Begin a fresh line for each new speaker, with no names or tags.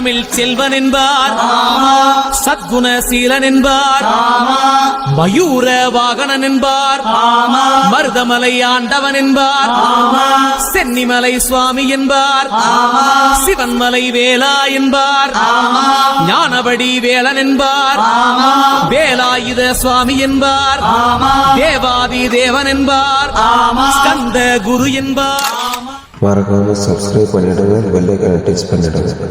தமிழ் செல்வன் என்பார் சத்குணசீலன் என்பார் மயூர வாகனன் என்பார் மருதமலை ஆண்டவன் என்பார் சென்னிமலை சுவாமி என்பார். சிவன்மலை வேலா என்பார். ஞானபடி வேலன் என்பார் வேலாயுத சுவாமி என்பார். தேவாதி தேவன் என்பார் ஸ்கந்த குரு என்பார்.
மறக்காம சப்ஸ்கிரைப் பண்ணிடுங்க பெல்லைக்கான டச் பண்ணிடுங்க.